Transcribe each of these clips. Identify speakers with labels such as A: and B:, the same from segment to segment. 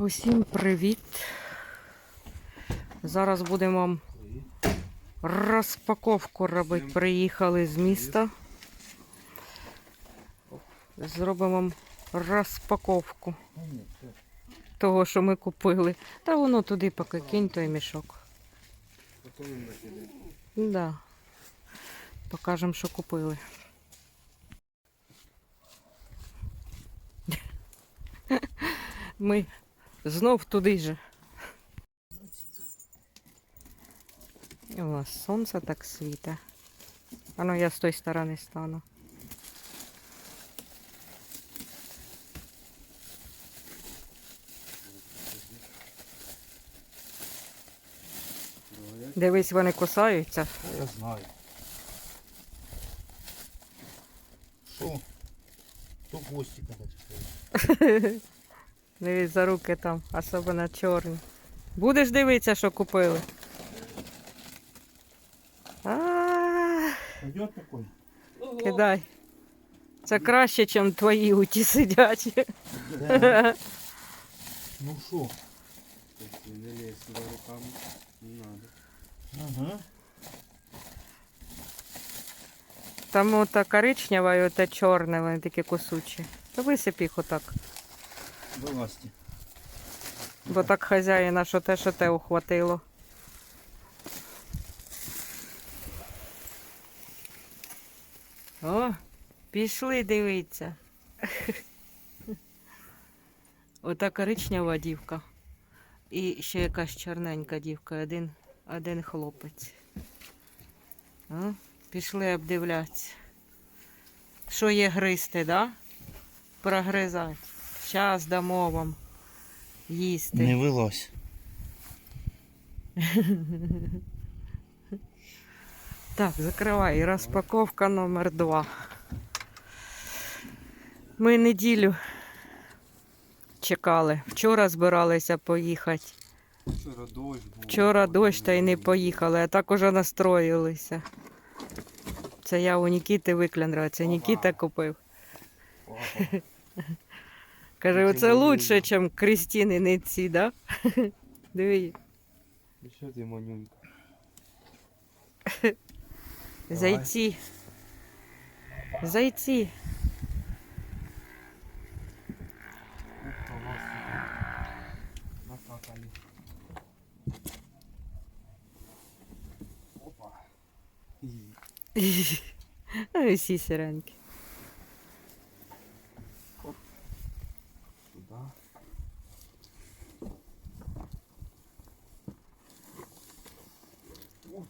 A: Усім привіт. Зараз будемо розпаковку робити. Приїхали з міста. Зробимо вам розпаковку того, що ми купили. Та воно туди поки кинь той мішок. Да. Покажемо, що купили. Ми знов туди же. У сонце так світе. А ну я з тої сторони стану. Дивись, вони кусаються.
B: Я знаю. Що? То хвостика зачепив.
A: Дивись за руки там, особливо чорні. Будеш дивитися, що купили?
B: Пойдет такой?
A: кидай. Це краще, ніж твої уті сидять.
B: Да. Ну що?
C: Не лезь сюда руками, не надо.
B: Ага.
A: Там ота коричнева і ота чорна, вони такі кусучі. То висип їх отак.
B: Вилазьте.
A: Бо так хазяїна, що те, що те ухватило. О, пішли дивитися. Ота коричнева дівка. І ще якась чорненька дівка, один, один хлопець. О, пішли обдивлятися. Що є гристи, да? Прогризати. Зараз дамо вам їсти.
B: Не вилазь.
A: Так, закривай. Розпаковка номер два. Ми неділю чекали. Вчора збиралися поїхати.
C: Вчора дощ був.
A: Вчора дощ та й не поїхали, а так уже настроїлися. Це я у Нікіти викляндрила, це Нікіта купив. Каже,
C: Це
A: оце
C: я
A: лучше,
C: вірю.
A: ніж Крістіни не ці, да? Диви,
C: І Що ти манюнька?
A: зайці. Зайці.
C: Опа, вас накакали. Опа. І
A: Ну і всі сіренькі.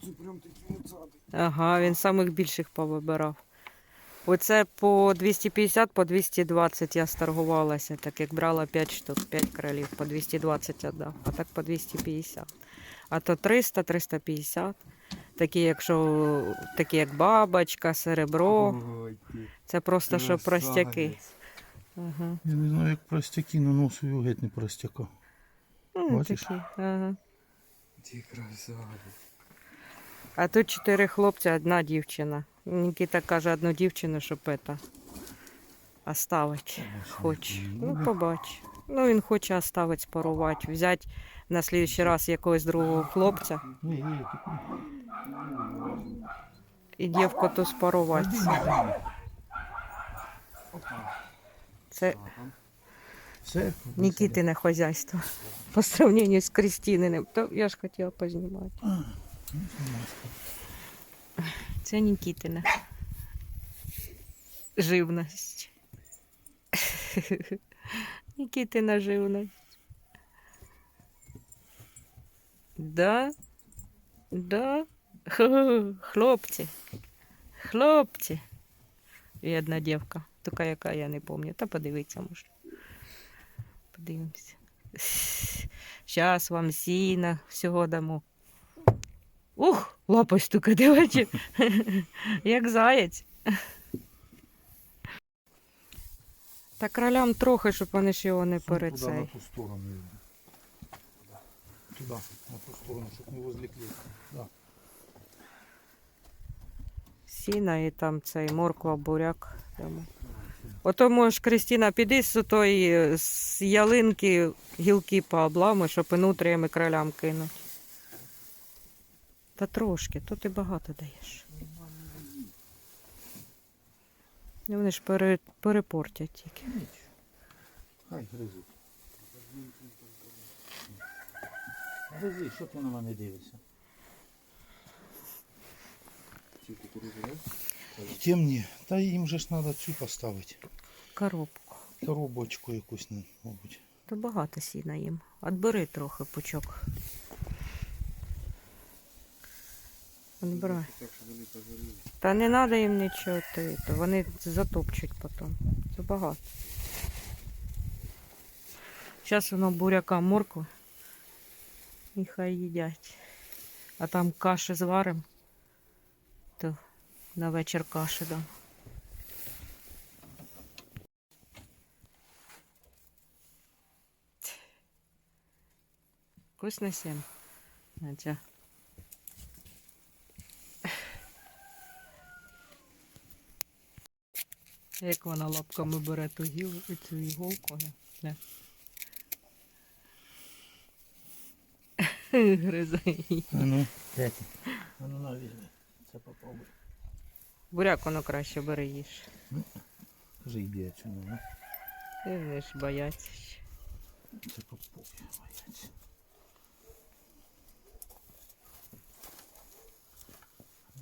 C: Ох, прям такі муцати.
A: Ага, він самих більших повибирав. Оце по 250, по 220 я сторгувалася, так як брала 5 штук, 5 кролів, по 220 віддав, а так по 250. А то 300, 350. Такі, якщо такі як бабочка, серебро.
C: Ой, ти
A: Це просто що простяки. Ага.
B: Я не знаю, як простяки, но носу його геть не простяка.
A: Ну,
B: Бачиш?
A: такі. Ага.
C: Ти красавець.
A: А тут чотири хлопця, одна дівчина. Нікіта каже, одну дівчину, щоб это, оставить. Хоче. Ну, побач. Ну, він хоче оставити спарувати, взяти на слідчий раз якогось другого хлопця і дівку ту спарувати. Це Нікітине хазяйство по сравненню з Крістіниним. То я ж хотіла познімати. Це Нікітине. Живність. Нікітина живність. Да? Да? Хлопці. Хлопці. І одна дівка. Така, яка я не пам'ятаю. Та подивіться, може. Подивимося. Зараз вам сіна всього дамо. Ух, лапою стука, дивачі. Як заєць. Та кролям трохи, щоб вони ж його не
B: Туди, на ту сторону. йди. Туди, на ту сторону, щоб не возле. Да.
A: Сіна і там цей морква, буряк. Ото можеш, Кристина, піди з тої з ялинки гілки пообламуй, щоб і нутріями кролям кинуть. Та трошки, то ти багато даєш. Ну, Вони ж пере, перепортять тільки.
B: Хай гризуть. Гризи, що ти на мене дивишся? Тим ні. Та їм же ж треба цю поставити.
A: Коробку.
B: Коробочку якусь, ну, мабуть.
A: То багато сіна їм. Отбери трохи пучок.
C: Пожарили.
A: Та не треба їм нічого, ти, то вони затопчуть потім. Це багато. Зараз воно буряка морква. І хай їдять. А там каші зварим, то на вечір каші дам. Вкусне сім. Як вона лапками бере ту гіл, цю іголку. Не? Не. Гризе її.
B: А ну, де? А ну на візьми. Це попробуй.
A: Буряк воно краще бери їж.
B: Кажи, йди отсюди, ну.
A: Ти не ж бояться. ще.
B: Це попробуй, бояться.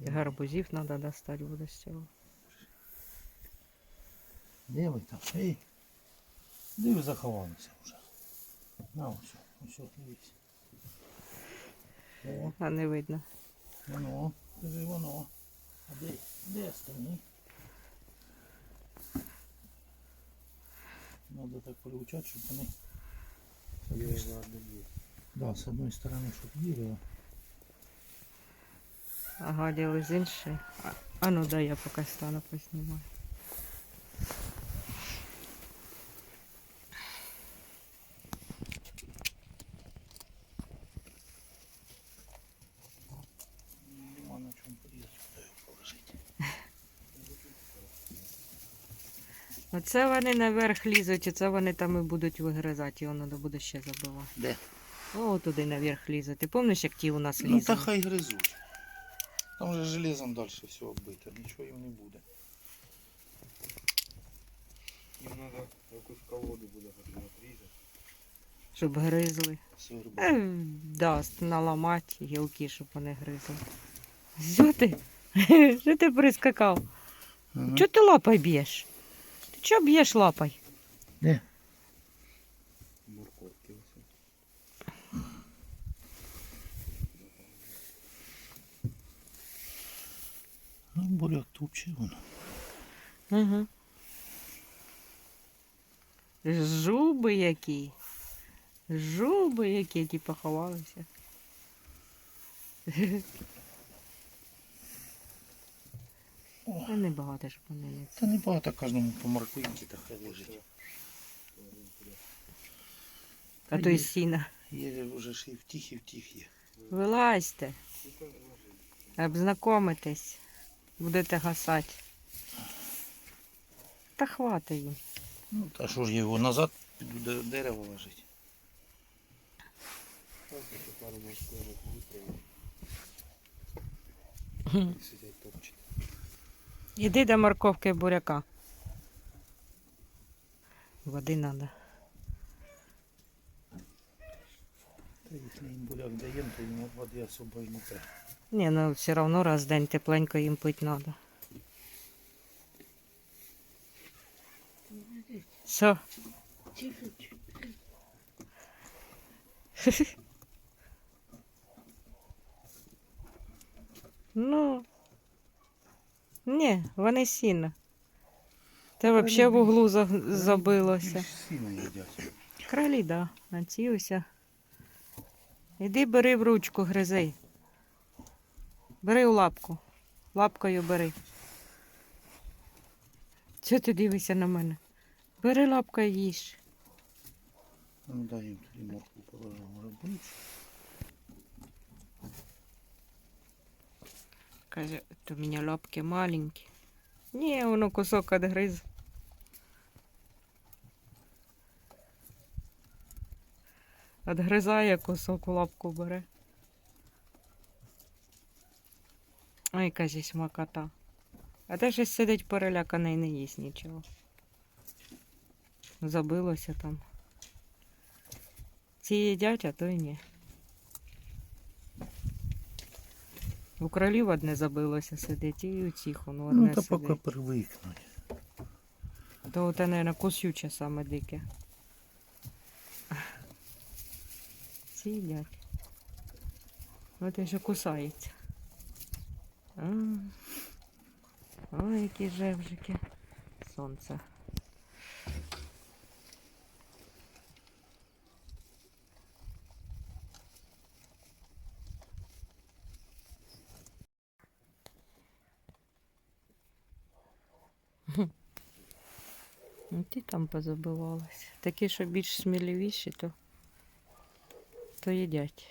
A: Гарбузів треба достати буде з цього.
B: Де ви там? Ей. Де ви заховалися вже? На ось, ось, дивись. О,
A: А не видно.
B: воно, кажи воно. А де, де остальні? Надо так приучати, щоб вони...
C: Є ладно, є.
B: Да, з одної сторони, щоб їли,
A: А гаділи з іншої. А, а ну дай я поки стану поснімаю.
B: нема на чому порізати, куди його положити.
A: Оце вони наверх лізуть, і це вони там і будуть вигризати, і воно буде ще забивати.
B: Де?
A: О, туди наверх лізуть. Ти пам'ятаєш, як ті у нас лізуть?
B: Ну та хай гризуть. Там же железом далі все оббито, нічого їм не буде.
C: Їм треба якусь колоду буде потім отрізати.
A: Щоб гризли. Е, да, наламати гілки, щоб вони гризли. Що ти? Що ти прискакав?
B: Ага.
A: Чого ти лапой б'єш? Ти чого б'єш лапой?
B: Де?
C: Морковки ось.
B: Ну, буряк тупче воно.
A: Ага. Жуби які. Жуби які, ті поховалися.
B: О.
A: Та не багато ж вони
B: Та не багато кожному по морквинці та хай лежить.
A: А то й сіна.
B: Є вже ж і втіх, і втіх є.
A: Вилазьте. Обзнакомитесь. Будете гасати. Та хватить їм.
B: Ну, та що ж його назад під де- дерево.
C: Так, морковок витримали. Сидять топчуть.
A: Іди до морковки буряка. Води треба.
B: Та якщо їм буряк даємо, то їм води особо і не треба.
A: Ні, ну все одно раз в день тепленько їм пити треба. Що? ну. Ні, вони сіно. Це взагалі в углу за- забилося.
B: Сіно їдять.
A: Кралі, да, на ці. Іди бери в ручку, гризи. Бери у лапку. Лапкою бери. Чого ти дивишся на мене? Бери лапкою їж.
B: Ну дай їм тоді морку положимо, може
A: Каже, у мене лапки маленькі. Ні, воно кусок відгриз. Отгризає кусок, лапку бере. Ой, яка зі смакота. А те щось сидить переляканий, не їсть нічого. Забилося там. Ці їдять, а то й ні. У кролів одне забилося сидить, і у цих воно одне
B: Ну, та
A: сидить.
B: поки привикнуть.
A: То оте, наверное, кусюче саме дике. Ці їдять. От і що кусається. А. Ой, які жевжики. Сонце. Ну, ті там позабивалися. Такі, що більш сміливіші, то, то їдять.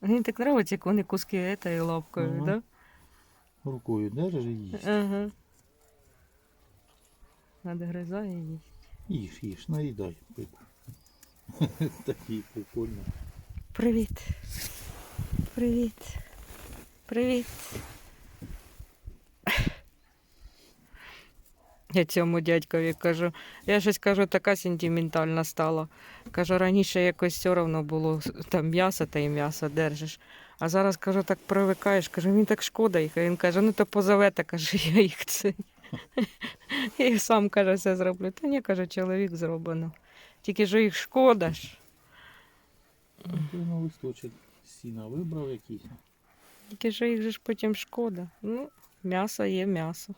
A: Мені так подобається, як вони куски етою лапкою,
B: Ага.
A: да?
B: Рукою держиш і їсть.
A: Ага. Надгризає їсть.
B: Їж, їж, наїдай пику. Такий прикольно.
A: Привіт. Привіт. Привіт. Я цьому дядькові кажу, я щось кажу, така сентиментальна стала. Кажу, раніше якось все одно було там м'ясо та й м'ясо держиш. А зараз кажу, так привикаєш, кажу, мені так шкода їх. А він каже, ну то позовете, каже, я їх це. І сам каже, все зроблю. Та ні, каже, чоловік зроблено. Тільки що їх шкода ж.
B: На листочок сіна вибрав якийсь.
A: Тільки що їх же ж потім шкода. Ну, м'ясо є м'ясо.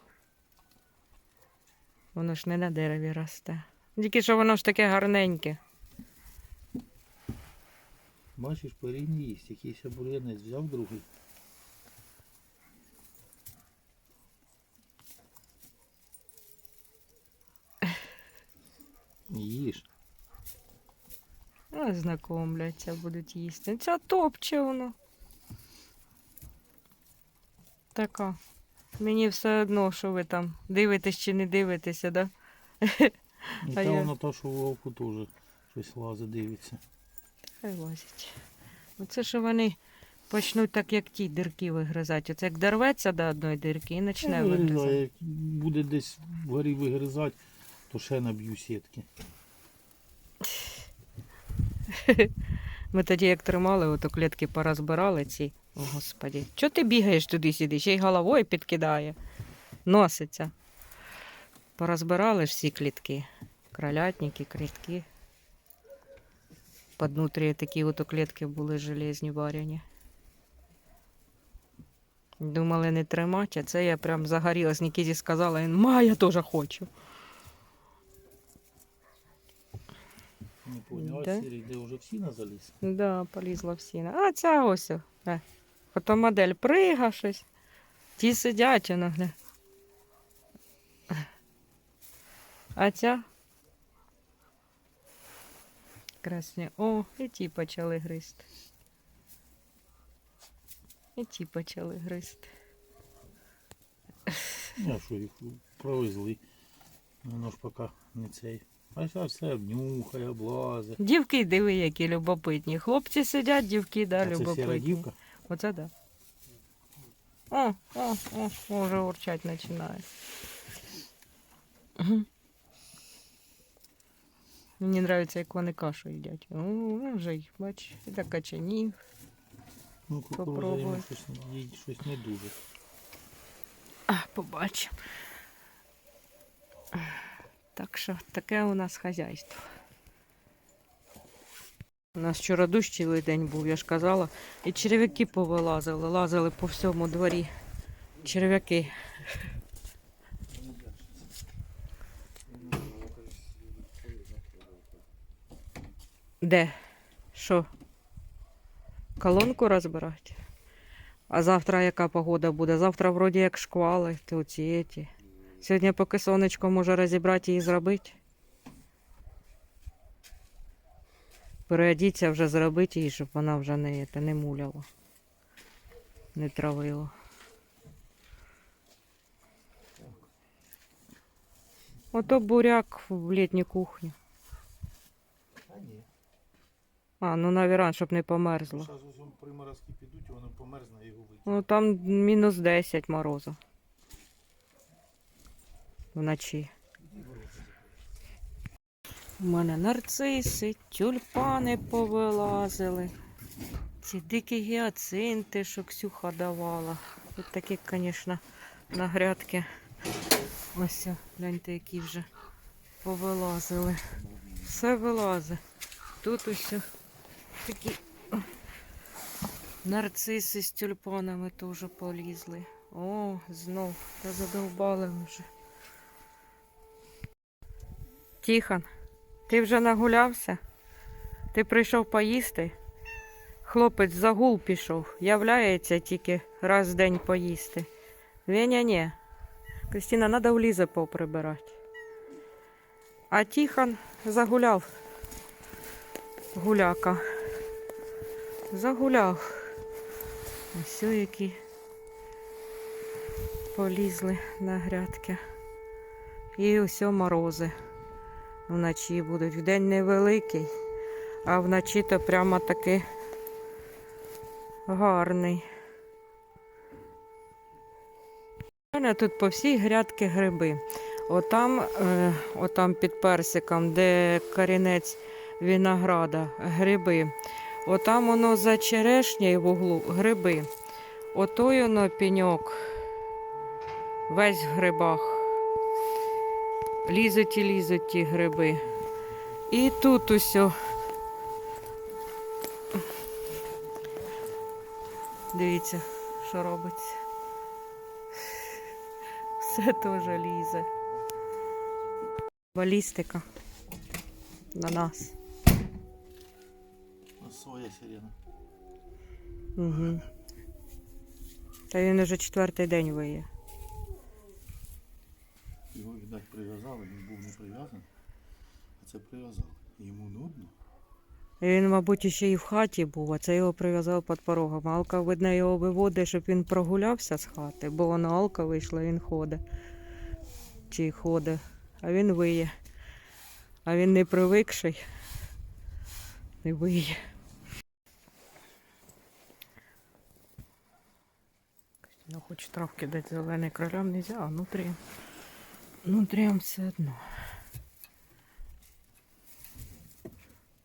A: Воно ж не на дереві росте. Тільки що воно ж таке гарненьке.
B: Бачиш, передній їсть, якийсь обуренець взяв другий. Їж.
A: А, знакомляться, будуть їсти. Ця топче воно. Така. Мені все одно, що ви там дивитесь чи не дивитеся, да?
B: І та воно то, що вовку теж щось лазить, дивиться.
A: Хай лазять. Оце що вони почнуть так, як ті дирки вигризати. Оце як дорветься до одної дирки і почне
B: Е,
A: вигризати.
B: Як буде десь вгорі вигризати, то ще наб'ю сітки.
A: Ми тоді як тримали, ото клітки порозбирали ці. О, господі. Чого ти бігаєш туди сюди? Ще й головою підкидає. Носиться. Порозбирали ж всі клітки. Кролятники, клітки. Під внутрі такі ото клітки були железні варені. Думали не тримати, а це я прям загорілась. Нікізі сказала, ма, я теж хочу.
B: Не поняла,
A: Да?
B: де вже всі на заліз.
A: Да, полізла в сіно. А ця ось. Е. Фотомодель прига щось. Ті сидять, гля. А ця. Красні. О, і ті почали гризти. І ті почали гризти.
B: Ну, що їх провезли. Воно ж поки не цей. А зараз все обнюхає, облазить.
A: Дівки диви, які любопитні. Хлопці сидять, дівки, да,
B: А це сіра
A: любопитні.
B: дівка.
A: Оце да. О, о, о, уже урчать починає. Мені подобається, як вони кашу їдять. Ну, вже їх, бач, і так качанів.
B: Ну,
A: Попробуй.
B: щось, їй щось не дуже.
A: А, побачимо. Так що таке у нас хазяйство. У нас вчора дощ день був, я ж казала. І черв'яки повилазили, лазили по всьому дворі. Черв'яки. Де? Що? Колонку розбирати? А завтра яка погода буде? Завтра вроді як шквали, то ці. Сьогодні поки сонечко може розібрати і зробити. Переодіться вже зробити її, щоб вона вже не, те, не муляла. Не травила. Ото буряк в літню кухню.
B: А
A: ну навіран, щоб не померзло.
B: Зараз приморозки підуть, воно померзне і його вийде.
A: Ну там мінус 10 морозу. Вночі. У мене нарциси, тюльпани повилазили. Ці дикі гіацинти, що Ксюха давала. Тут такі, звісно, на грядки. Ось, гляньте, які вже повилазили. Все вилазить. Тут ось такі Нарциси з тюльпанами теж полізли. О, знов, та задовбали вже. Тихон, ти вже нагулявся? Ти прийшов поїсти? Хлопець за гул пішов. Являється тільки раз в день поїсти. Веня ні. Кристина, треба в Лізи поприбирати. А Тихон загуляв. Гуляка. Загуляв. Ось які полізли на грядки. І ось морози вночі будуть. Вдень невеликий, а вночі то прямо таки гарний. У мене тут по всій грядки гриби. Отам, е, отам під персиком, де корінець винограда, гриби. Отам воно за черешнею в углу гриби. Отой воно пеньок. Весь в грибах. Лізуть і лізуть ті гриби. І тут усьо. Дивіться, що робиться. Все теж лізе. Балістика на нас.
B: Своя сирена.
A: Угу. Та він уже четвертий день виє.
B: Його, видать, прив'язали, він був не прив'язаний, а це прив'язали. Йому нудно.
A: І Він, мабуть, ще і в хаті був, а це його прив'язав під порогом. Алка, видно, його виводить, щоб він прогулявся з хати, бо воно Алка вийшла, він ходить. Чи ходить, а він виє. А він не привикший. Не виє. Ну, хоч травки дати зелений кролям нельзя, а внутрі. Внутрі все одно.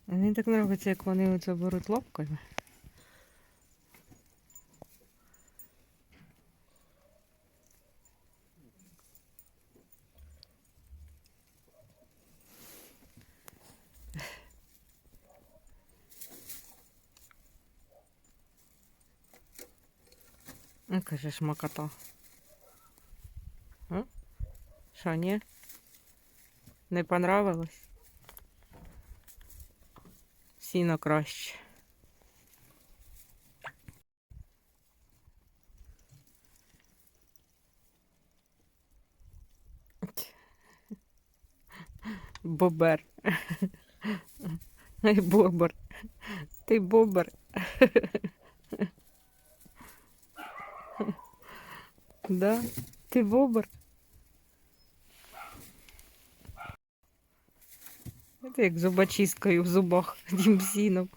A: Мені так подобається, як вони оце беруть лапками. Яка же шмакота. А? Що, ні? Не понравилось? Сіно краще. Бобер. Ай, бобер. Ти бобер. Да, ти бобер. Це як зубочисткою в зубах тим сіном.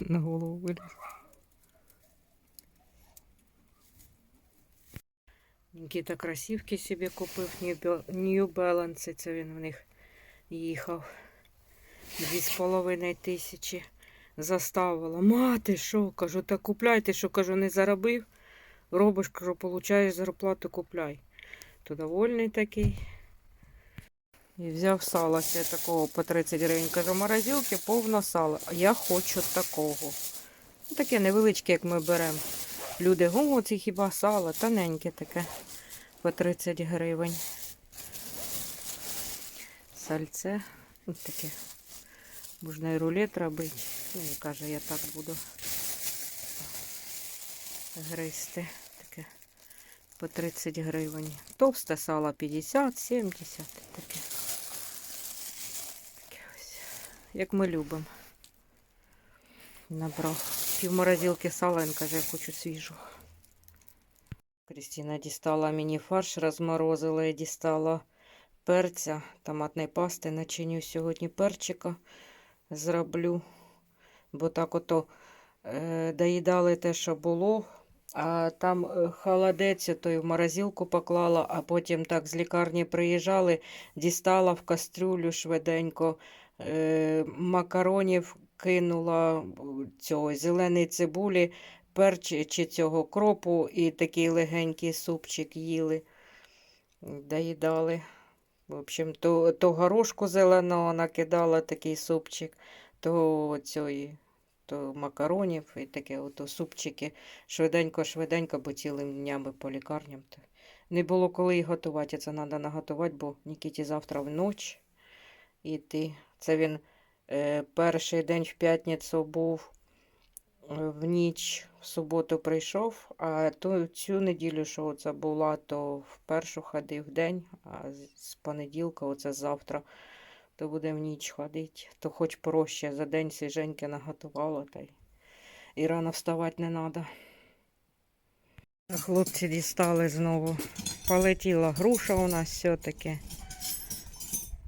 A: На голову виліз. Нікіта кросівки собі купив New Balance, це він в них їхав. Дві з половиною тисячі заставила. Мати, що? Кажу, та купляйте, що кажу, не заробив. Робиш, кажу, получаєш зарплату, купляй. То довольний такий. І взяв сало ще такого по 30 гривень. Кажу, морозилки повно сала. Я хочу такого. Ну, Таке невеличке, як ми беремо. Люди, о, це хіба сало, тоненьке таке по 30 гривень. Сальце. Ось таке. Можна і рулет робити. Ну, і каже, я так буду гризти. По 30 гривень. Товсте сало 50, 70. Таке. Таке ось. Як ми любимо. Набрав пів морозилки сала, він каже, я хочу свіжого. Крістіна дістала мені фарш, розморозила і дістала перця, томатної пасти. Начиню сьогодні перчика зроблю. Бо так ото е, доїдали те, що було. А там е, холодець той в морозилку поклала, а потім так з лікарні приїжджали, дістала в кастрюлю швиденько, е, макаронів кинула цього зеленої цибулі, перчі чи цього кропу і такий легенький супчик їли, доїдали. В общем, то, то горошку зеленого накидала такий супчик, то цієї, то макаронів і таке ото супчики. Швиденько-швиденько, бо цілими днями по лікарням. Не було коли їх готувати, це треба наготувати, бо Нікіті завтра в ніч іти. Це він е, перший день в п'ятницю був е, в ніч, в суботу прийшов, а ту, цю неділю, що це була, то в першу ходив день, а з понеділка, оце завтра, то буде в ніч ходити. То хоч проще за день свіженьке наготувала, та й і рано вставати не треба. Хлопці дістали знову. Полетіла груша у нас все-таки.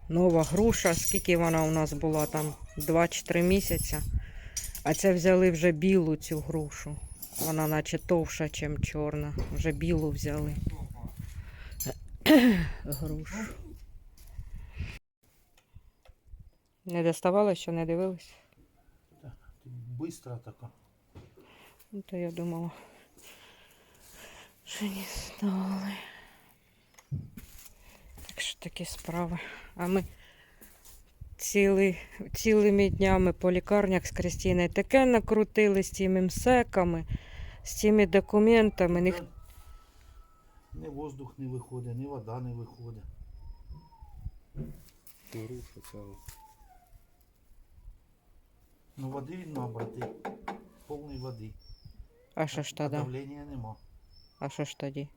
A: Нова груша. Скільки вона у нас була там? 2 чи 3 місяці. А це взяли вже білу цю грушу. Вона наче товша, ніж чорна. Вже білу взяли. Грушу. Не доставали, що не дивились?
B: Ти бистра така.
A: Ну, то я думала, що не стали. Так що такі справи. А ми ціли, цілими днями по лікарнях з Кристіною таке накрутили з тими МСЕКами, з тими документами. Ніх...
B: Ні воздух не виходить, ні вода не виходить.
C: Ця.
B: Ну води він набрати. Повної води.
A: А що ж тоді?
B: давлення нема.
A: А що ж тоді?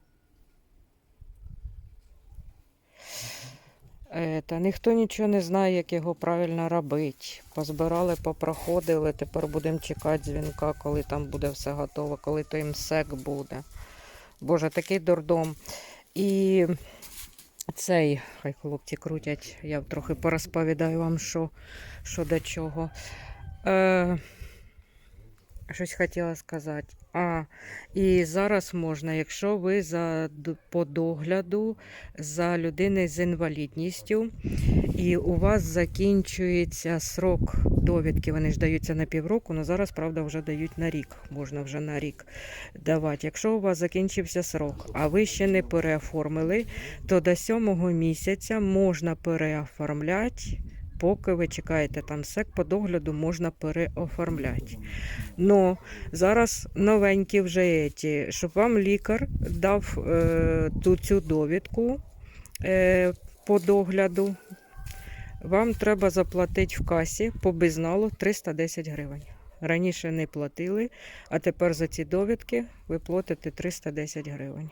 A: Е, Та ніхто нічого не знає, як його правильно робити. Позбирали, попроходили, тепер будемо чекати дзвінка, коли там буде все готово, коли той МСЕК буде. Боже, такий дурдом. І цей, хай хлопці крутять, я трохи порозповідаю вам, що, що до чого. Е, щось хотіла сказати. А, і зараз можна, якщо ви за, по догляду за людиною з інвалідністю, і у вас закінчується срок довідки, вони ж даються на півроку, але зараз, правда, вже дають на рік. Можна вже на рік давати. Якщо у вас закінчився срок, а ви ще не переоформили, то до сьомого місяця можна переоформляти. Поки ви чекаєте там сек по догляду, можна переоформляти. Но зараз новенькі вже ті, щоб вам лікар дав е, ту цю довідку е, по догляду. Вам треба заплатити в касі по безналу 310 гривень. Раніше не платили, а тепер за ці довідки ви платите 310 гривень,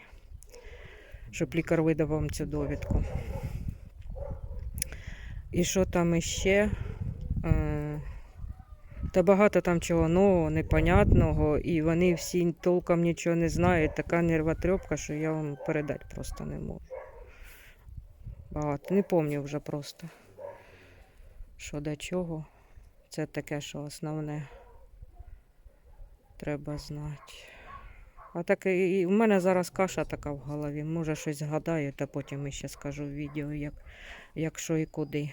A: щоб лікар видав вам цю довідку. І що там іще? Е, та багато там чого нового, непонятного, і вони всі толком нічого не знають. Така нервотрепка, що я вам передати просто не можу. Багато. Не пам'ятаю вже просто. Що до чого. Це таке, що основне треба знати. А так і в мене зараз каша така в голові. Може щось згадаю, та потім ще скажу в відео, як, як що і куди.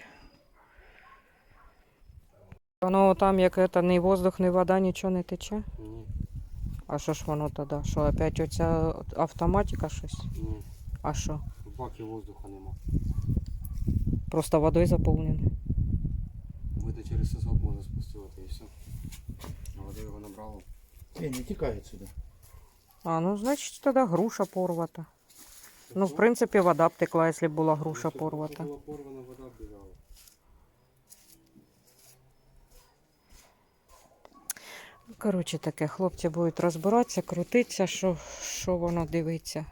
A: Воно там, як це, ні воздух, ні вода, нічого не тече.
C: Ні,
A: А що ж воно тоді? Що опять оця автоматика щось?
C: ні.
A: А що?
C: В бакі воздуха нема.
A: Просто водою заповнене.
C: Вийти через сосок можна спустити і все. А вода його набрало.
B: Ні, не тікає сюди.
A: А, ну значить тоді груша порвата. Ну, в принципі, вода б текла, якщо б була груша порвата. Коротше таке, хлопці будуть розбиратися, крутитися, що, що воно дивиться,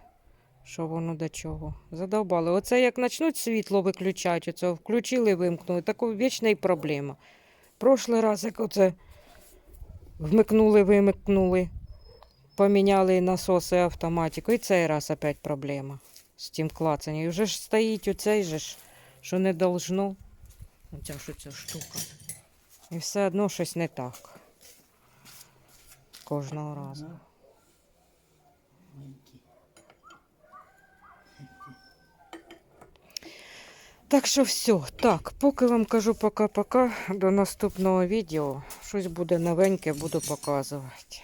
A: що воно до чого. Задовбали. Оце як почнуть світло виключати, оце включили, вимкнули, така вічна і проблема. Прошлий раз, як оце вмикнули, вимикнули, поміняли насоси автоматику, і цей раз опять проблема з тим клацанням. І вже ж стоїть оцей же ж, що не должно. Оця ж ця штука. І все одно щось не так. Кожного разу. Так що все. Так, поки вам кажу пока-пока. До наступного відео. Щось буде новеньке, буду показувати.